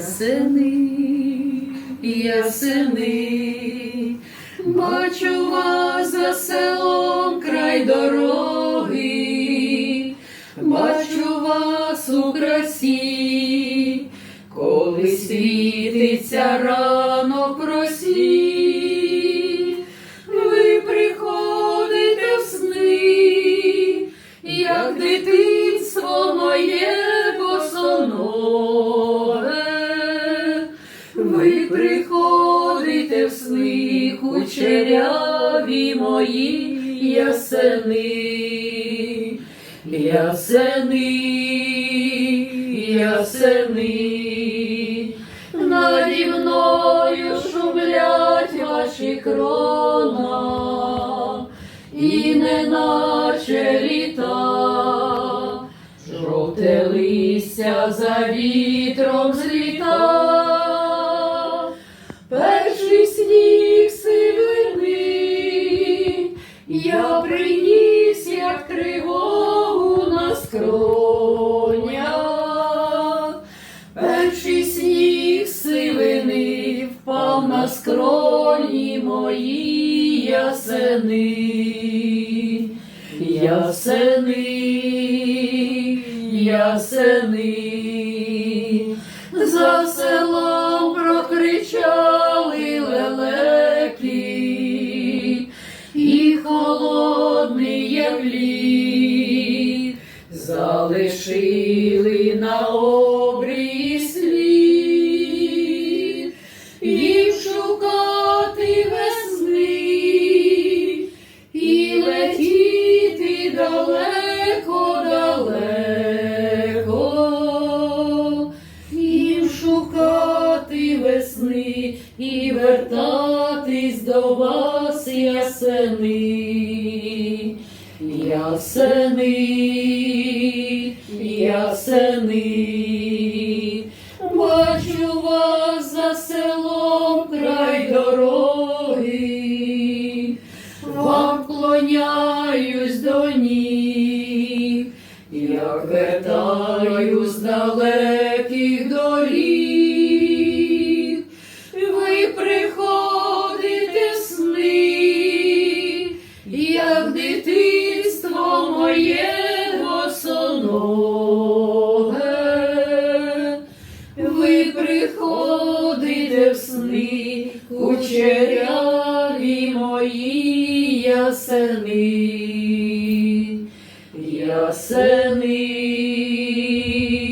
Ясени, ясени, бачу вас за селом край дороги, бачу вас у красі, коли світиться рано росі, сни кучеряві мої ясени, ясени, ясени, наді мною шумлять ваші крона, і неначе літа, жовте листя за вітром зліта. Тривогу на скронях. Перший сніг сивини впав на скроні мої ясени, ясени, ясени, за селом прокричали лелеки, холодний як лід, залишили на обрії слід, їм шукати весни, і летіти далеко, далеко, їм шукати весни і вертатись до вас, ясени, ясени, ясени, бачу вас за селом край дороги, вам клоняюсь до ніг, я вертаю з далеких доріг. злі, кучеряві мої ясени, ясени.